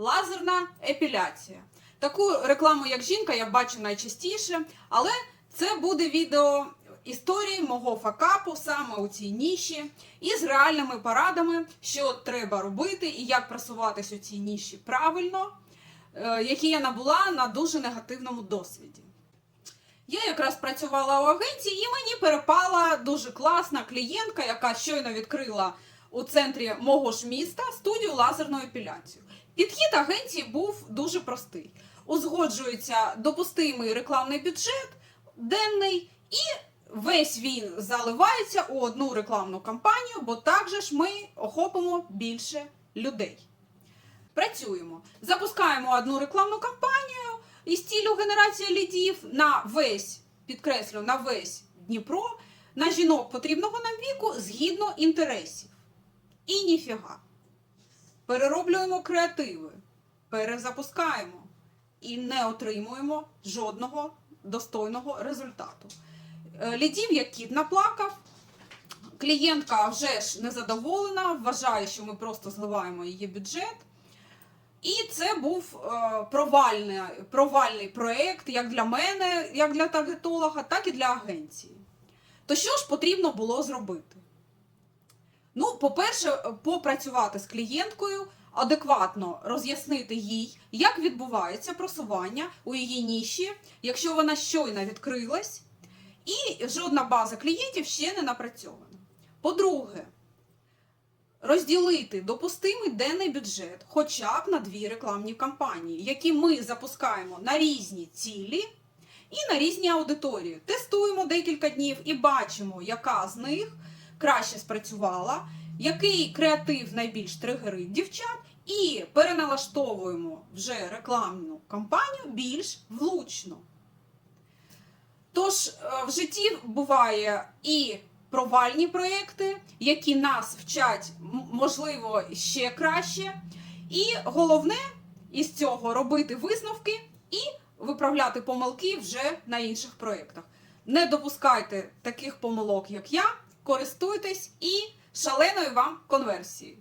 лазерна епіляція. Таку рекламу, як жінка, я бачу найчастіше, але це буде відео історії мого факапу саме у цій ніші із реальними порадами, що треба робити і як просуватись у цій ніші правильно, е, які я набула на дуже негативному досвіді. Я якраз працювала у агенції, і мені перепала дуже класна клієнтка, яка щойно відкрила у центрі мого ж міста студію лазерної епіляцію. Підхід агенції був дуже простий: узгоджується допустимий рекламний бюджет денний, і весь він заливається у одну рекламну кампанію, бо також ми охопимо більше людей. Працюємо. Запускаємо одну рекламну кампанію із цілю генерації лідів на весь, підкреслю, на весь Дніпро, на жінок потрібного нам віку згідно інтересів. І ніфіга. Перероблюємо креативи, перезапускаємо і не отримуємо жодного достойного результату. Е, Лідів як кіт наплакав. Клієнтка вже ж незадоволена, вважає, що ми просто зливаємо її бюджет. І це був е, провальний, провальний проєкт як для мене, як для таргетолога, так і для агенції. То що ж потрібно було зробити? Ну, по-перше, попрацювати з клієнткою, адекватно роз'яснити їй, як відбувається просування у її ніші, якщо вона щойно відкрилась, і жодна база клієнтів ще не напрацьована. По-друге, розділити допустимий денний бюджет хоча б на дві рекламні кампанії, які ми запускаємо на різні цілі і на різні аудиторії. Тестуємо декілька днів і бачимо, яка з них краще спрацювала, який креатив найбільш тригерить дівчат, і переналаштовуємо вже рекламну кампанію більш влучно. Тож е, в житті буває і провальні проекти, які нас вчать, можливо, ще краще. І головне із цього робити висновки і виправляти помилки вже на інших проєктах. Не допускайте таких помилок, як я, користуйтесь і шаленою вам конверсії.